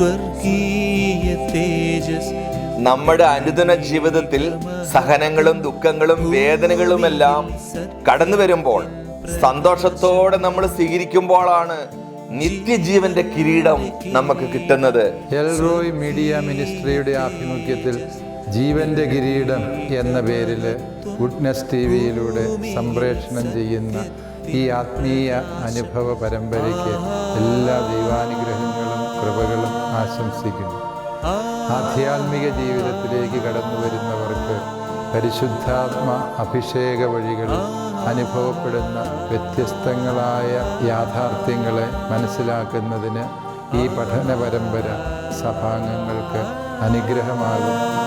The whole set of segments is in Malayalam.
സ്വർഗീയ തേജസ്. നമ്മുടെ അനുദിന ജീവിതത്തിൽ സഹനങ്ങളും ദുഃഖങ്ങളും വേദനകളുമെല്ലാം കടന്നു വരുമ്പോൾ സന്തോഷത്തോടെ നമ്മൾ സ്വീകരിക്കുമ്പോഴാണ് നിത്യജീവന്റെ കിരീടം നമുക്ക് കിട്ടുന്നത്. എൽറോയ് മീഡിയ മിനിസ്ട്രിയുടെ ആഭിമുഖ്യത്തിൽ ജീവന്റെ കിരീടം എന്ന പേരിൽ ഗുഡ്നസ് ടി വിയിലൂടെ സംപ്രേഷണം ചെയ്യുന്ന ഈ ആത്മീയ അനുഭവ പരമ്പരയ്ക്ക് എല്ലാ ദൈവാനുഗ്രഹങ്ങളും കൃപകളും ആശംസിക്കുന്നു. ആധ്യാത്മിക ജീവിതത്തിലേക്ക് കടന്നു വരുന്നവർക്ക് പരിശുദ്ധാത്മ അഭിഷേക വഴികളിൽ അനുഭവപ്പെടുന്ന വ്യത്യസ്തങ്ങളായ യാഥാർത്ഥ്യങ്ങളെ മനസ്സിലാക്കുന്നതിന് ഈ പഠന പരമ്പര സഭാംഗങ്ങൾക്ക് അനുഗ്രഹമാകും.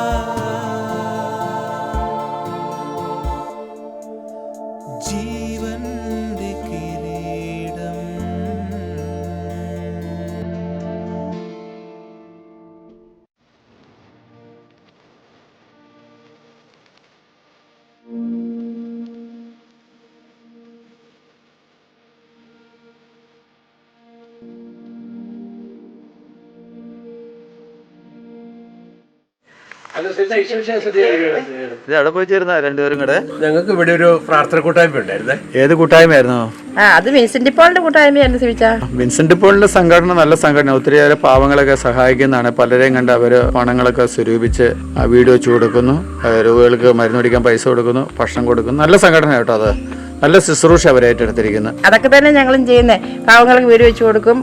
ഇത് അവിടെ പോയി ചേരുന്ന രണ്ടുപേരും കൂടെ? ഞങ്ങൾക്ക് ഇവിടെ ഒരു പ്രാർത്ഥന കൂട്ടായ്മ ഉണ്ടായിരുന്നേ. ഏത് കൂട്ടായ്മയായിരുന്നു? ആ അത് വിൻസെന്റ് പോളിന്റെ കൂട്ടായ്മയായിരുന്നു സിവിച്ച. വിൻസെന്റ് പോളിന്റെ സംഘടന നല്ല സംഘടന ഒത്തിരിയേറെ പാവങ്ങളൊക്കെ സഹായിക്കുന്നതാണ് പലരെയും കണ്ട് അവർ പണങ്ങളൊക്കെ സ്വരൂപിച്ച് ആ വീട് വെച്ച് കൊടുക്കുന്നു. രോഗികൾക്ക് മരുന്ന് പിടിക്കാൻ പൈസ കൊടുക്കുന്നു ഭക്ഷണം കൊടുക്കുന്നു. നല്ല സംഘടന കേട്ടോ അത്. നല്ല ശുശ്രൂഷ അവർ ഏറ്റെടുത്തിരിക്കുന്നു. അതൊക്കെ തന്നെ ഞങ്ങളും ചെയ്യുന്നത് പാവങ്ങൾക്ക് വീട് വെച്ച് കൊടുക്കും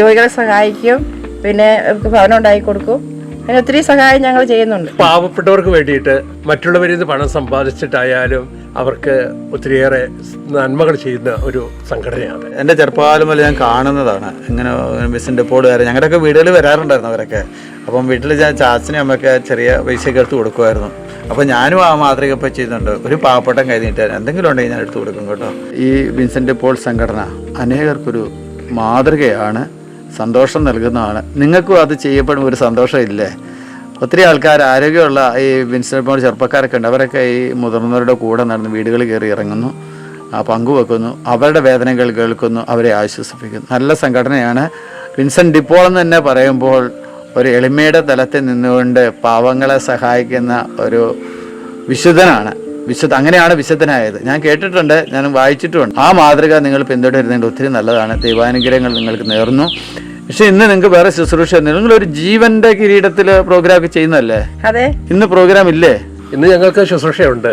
രോഗികളെ സഹായിക്കും പിന്നെ അവർക്ക് ഭവനം ഉണ്ടാക്കി കൊടുക്കും. അങ്ങനെ ഒത്തിരി സഹായം ഞങ്ങൾ ചെയ്യുന്നുണ്ട്. പാവപ്പെട്ടവർക്ക് വേണ്ടിയിട്ട് മറ്റുള്ളവരിൽ നിന്ന് പണം സമ്പാദിച്ചിട്ടായാലും അവർക്ക് ഒത്തിരിയേറെ നന്മകൾ ചെയ്യുന്ന ഒരു സംഘടനയാണ്. എന്റെ ചെറുപ്പകാലം മുതൽ ഞാൻ കാണുന്നതാണ്. ഇങ്ങനെ വിൻസെന്റ് പോൾ വരെ ഞങ്ങളുടെയൊക്കെ വീടുകളിൽ വരാറുണ്ടായിരുന്നു അവരൊക്കെ. അപ്പം വീട്ടിൽ ഞാൻ ചാച്ചനെ അമ്മയ്ക്ക് ചെറിയ പൈസയൊക്കെ എടുത്ത് കൊടുക്കുമായിരുന്നു. അപ്പോൾ ഞാനും ആ മാതൃക ഇപ്പോൾ ചെയ്യുന്നുണ്ട്. ഒരു പാവപ്പെട്ടം കൈ നീട്ടാൻ എന്തെങ്കിലും ഉണ്ടെങ്കിൽ ഞാൻ എടുത്ത് കൊടുക്കും കേട്ടോ. ഈ വിൻസെന്റ് പോൾ സംഘടന അനേകർക്കൊരു മാതൃകയാണ്. സന്തോഷം നൽകുന്നതാണ്. നിങ്ങൾക്കും അത് ചെയ്യപ്പെടുമ്പോൾ ഒരു സന്തോഷം ഇല്ലേ ഒത്തിരി ആൾക്കാർ ആരോഗ്യമുള്ള ഈ വിൻസെന്റ് പോൾ ചെറുപ്പക്കാരൊക്കെ ഉണ്ട്. അവരൊക്കെ ഈ മുതിർന്നവരുടെ കൂടെ നടന്ന് വീടുകളിൽ കയറി ഇറങ്ങുന്നു പങ്കുവെക്കുന്നു അവരുടെ വേദനകൾ കേൾക്കുന്നു അവരെ ആശ്വസിപ്പിക്കുന്നു. നല്ല സംഘടനയാണ്. വിൻസെന്റ് ഡിപ്പോൾ എന്ന് തന്നെ പറയുമ്പോൾ ഒരു എളിമയുടെ തലത്തിൽ നിന്നുകൊണ്ട് പാവങ്ങളെ സഹായിക്കുന്ന ഒരു വിശുദ്ധനാണ്. വിശുദ്ധ അങ്ങനെയാണ് വിശുദ്ധനായത്. ഞാൻ കേട്ടിട്ടുണ്ട് ഞാൻ വായിച്ചിട്ടുമുണ്ട്. ആ മാതൃക നിങ്ങൾ പിന്തുടരുന്നതിന്റെ ഒത്തിരി നല്ലതാണ്. ദൈവാനുഗ്രഹങ്ങൾ നിങ്ങൾക്ക് നേർന്നു. പക്ഷെ ഇന്ന് നിങ്ങൾക്ക് വേറെ ശുശ്രൂഷ ഒരു ജീവന്റെ കിരീടത്തിൽ പ്രോഗ്രാം ഒക്കെ ചെയ്യുന്നല്ലേ അതെ. ഇന്ന് പ്രോഗ്രാം ഇല്ലേ? ഇന്ന് ഞങ്ങൾക്ക് ശുശ്രൂഷയുണ്ട്.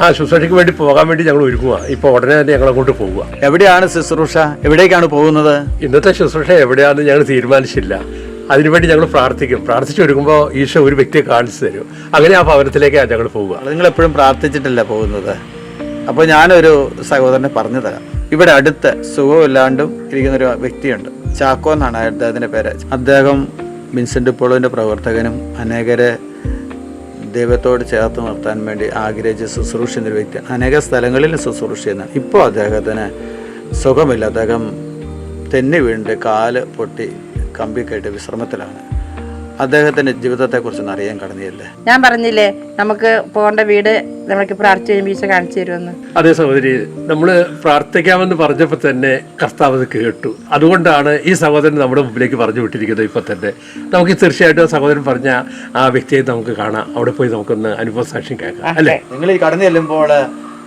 ആ ശുശ്രൂഷയ്ക്ക് വേണ്ടി പോകാൻ വേണ്ടി ഞങ്ങൾ ഒരുങ്ങുക ഇപ്പൊ ഉടനെ തന്നെ ഞങ്ങൾ അങ്ങോട്ട് പോവുക. എവിടെയാണ് ശുശ്രൂഷ? എവിടേക്കാണ് പോകുന്നത്? ഇന്നത്തെ ശുശ്രൂഷ എവിടെയാണെന്ന് ഞങ്ങൾ തീരുമാനിച്ചില്ല. അതിനുവേണ്ടി ഞങ്ങൾ പ്രാർത്ഥിക്കും. പ്രാർത്ഥിച്ചു ഒരുങ്ങുമ്പോൾ ഈശോ ഒരു വ്യക്തിയെ കാണിച്ചു തരും. അങ്ങനെ ആ ഭവനത്തിലേക്കാണ് ഞങ്ങൾ പോവുക. നിങ്ങൾ എപ്പോഴും പ്രാർത്ഥിച്ചിട്ടല്ല പോകുന്നത്? അപ്പോൾ ഞാനൊരു സഹോദരനെ പറഞ്ഞു തരാം. ഇവിടെ അടുത്ത് സുഖമില്ലാണ്ടും ഇരിക്കുന്നൊരു വ്യക്തിയുണ്ട്. ചാക്കോ എന്നാണ് അദ്ദേഹത്തിന്റെ പേര്. അദ്ദേഹം വിൻസെന്റ് പോളോന്റെ പ്രവർത്തകനും അനേകരെ ദൈവത്തോട് ചേർത്ത് നിർത്താൻ വേണ്ടി ആഗ്രഹിച്ച് ശുശ്രൂഷ ചെയ്യുന്ന ഒരു വ്യക്തിയാണ് അനേക സ്ഥലങ്ങളിൽ ശുശ്രൂഷ ചെയ്യുന്നതാണ്. ഇപ്പോൾ അദ്ദേഹത്തിന് സുഖമില്ല. അദ്ദേഹം തെന്നി വീണ്ട് കാൽ പൊട്ടി കമ്പി കേട്ട് വിശ്രമത്തിലാണ്. അദ്ദേഹത്തിന്റെ ജീവിതത്തെ കുറിച്ച് അറിയാൻ കടന്നില്ലേ ഞാൻ പറഞ്ഞില്ലേ നമുക്ക് പോകേണ്ട വീട് നമുക്ക് പ്രാർത്ഥിച്ച് കഴിയുമ്പോൾ കാണിച്ചു തരുമെന്ന്. അതെ സഹോദരി നമ്മൾ പ്രാർത്ഥിക്കാമെന്ന് പറഞ്ഞപ്പോൾ തന്നെ കർത്താവ് അത് കേട്ടു. അതുകൊണ്ടാണ് ഈ സഹോദരൻ നമ്മുടെ മുമ്പിലേക്ക് പറഞ്ഞു വിട്ടിരിക്കുന്നത് ഇപ്പം തന്നെ. നമുക്ക് തീർച്ചയായിട്ടും ആ സഹോദരൻ പറഞ്ഞ ആ വ്യക്തിയെ നമുക്ക് കാണാം. അവിടെ പോയി നമുക്കൊന്ന് അനുഭവ സാക്ഷ്യം കേൾക്കാം അല്ലേ? നിങ്ങൾ ഈ കടന്നു ചെല്ലുമ്പോൾ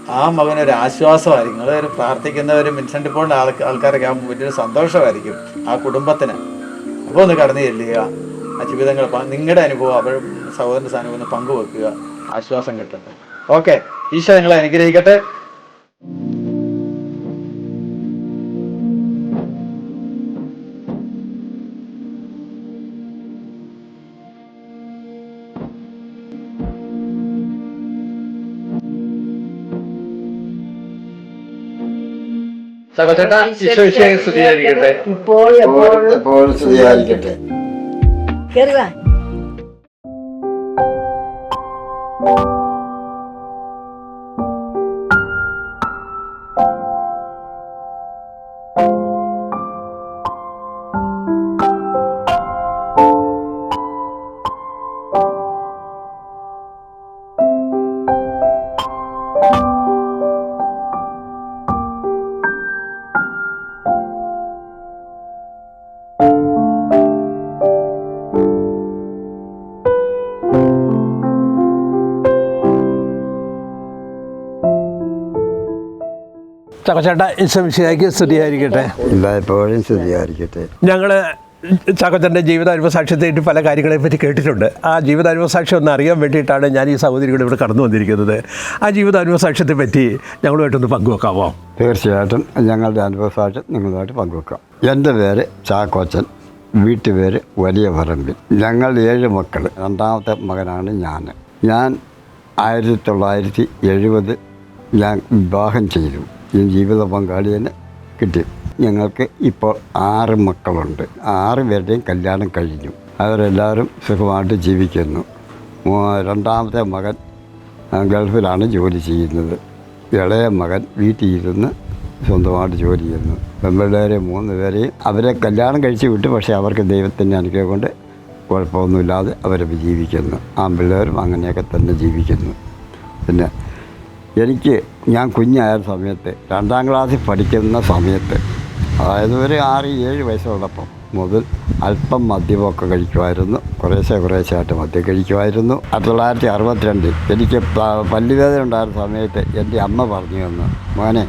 ആ മകനൊരു ആശ്വാസമായിരിക്കും. നിങ്ങൾ പ്രാർത്ഥിക്കുന്നവരും വിൻസെന്റ് പോകേണ്ട ആൾ ആൾക്കാരൊക്കെ ആകുമ്പോൾ വലിയൊരു സന്തോഷമായിരിക്കും ആ കുടുംബത്തിന്. അപ്പോൾ ഒന്ന് കടന്നു ചെല്ലുക. ആ ജീവിതങ്ങൾ നിങ്ങളുടെ അനുഭവം അവർ സഹോദരന്റെ ഒന്ന് പങ്കുവെക്കുക. ആശ്വാസം കിട്ടട്ടെ. ഓക്കെ. ഈശോ നിങ്ങളെ അനുഗ്രഹിക്കട്ടെ. തകച്ചേട്ടാ ഈശോ വിഷയം സ്തുതിയായിരിക്കട്ടെ. ഇപ്പോൾ എപ്പോഴും എപ്പോഴും സ്തുതിയായിരിക്കട്ടെ. കയറി വാ ചാക്കോച്ചേട്ട ഇസംശയാക്കി സ്തുതിയായിരിക്കട്ടെ. എല്ലായ്പ്പോഴും സ്തുതിയായിരിക്കട്ടെ. ഞങ്ങൾ ചാക്കോച്ചന്റെ ജീവിതാനുഭവ സാക്ഷ്യത്തെയായിട്ട് പല കാര്യങ്ങളെ പറ്റി കേട്ടിട്ടുണ്ട്. ആ ജീവിതാനുഭവ സാക്ഷ്യം ഒന്ന് അറിയാൻ വേണ്ടിയിട്ടാണ് ഞാൻ ഈ സഹോദരികൾ ഇവിടെ കടന്നു വന്നിരിക്കുന്നത്. ആ ജീവിതാനുഭവ സാക്ഷ്യത്തെ പറ്റി ഞങ്ങളുമായിട്ടൊന്ന് പങ്കുവെക്കാമോ? തീർച്ചയായിട്ടും ഞങ്ങളുടെ അനുഭവ സാക്ഷ്യം നിങ്ങളുമായിട്ട് പങ്കുവെക്കാം. എന്റെ പേര് ചാക്കോച്ചൻ. വീട്ടുപേര് വലിയ പറമ്പിൽ. ഞങ്ങൾ ഏഴ് മക്കൾ രണ്ടാമത്തെ മകനാണ് ഞാൻ. ഞാൻ ആയിരത്തി തൊള്ളായിരത്തി എഴുപത് ഞാൻ വിവാഹം ചെയ്തു. ഈ ജീവിത പങ്കാളിയെ കിട്ടി. ഞങ്ങൾക്ക് ഇപ്പോൾ ആറ് മക്കളുണ്ട്. ആറ് പേരുടെയും കല്യാണം കഴിഞ്ഞു. അവരെല്ലാവരും സുഖമായിട്ട് ജീവിക്കുന്നു. രണ്ടാമത്തെ മകൻ ഗൾഫിലാണ് ജോലി ചെയ്യുന്നത്. ഇളയ മകൻ വീട്ടിൽ ഇരുന്ന് സ്വന്തമായിട്ട് ജോലി ചെയ്യുന്നു. പെൺപിള്ളേരെ മൂന്ന് പേരെയും അവരെ കല്യാണം കഴിച്ച് വിട്ടു. പക്ഷേ അവർക്ക് ദൈവത്തിന്റെ അനുഗ്രഹം കൊണ്ട് കുഴപ്പമൊന്നുമില്ലാതെ അവർ ജീവിക്കുന്നു. ആൺപിള്ളേരും അങ്ങനെയൊക്കെ തന്നെ ജീവിക്കുന്നു. പിന്നെ എനിക്ക് ഞാൻ കുഞ്ഞായ സമയത്ത് രണ്ടാം ക്ലാസ്സിൽ പഠിക്കുന്ന സമയത്ത് അതായത് ഒരു ആറ് ഏഴ് വയസ്സുള്ളപ്പം മുതൽ അല്പം മദ്യമൊക്കെ കഴിക്കുമായിരുന്നു. കുറേശ്ശെ കുറേശ്ശെ ആയിട്ട് മദ്യം കഴിക്കുമായിരുന്നു. ആയിരത്തി തൊള്ളായിരത്തി അറുപത്തിരണ്ടിൽ എനിക്ക് പല്ലുവേദന ഉണ്ടായിരുന്ന സമയത്ത് എന്റെ അമ്മ പറഞ്ഞു തന്നു മോനെ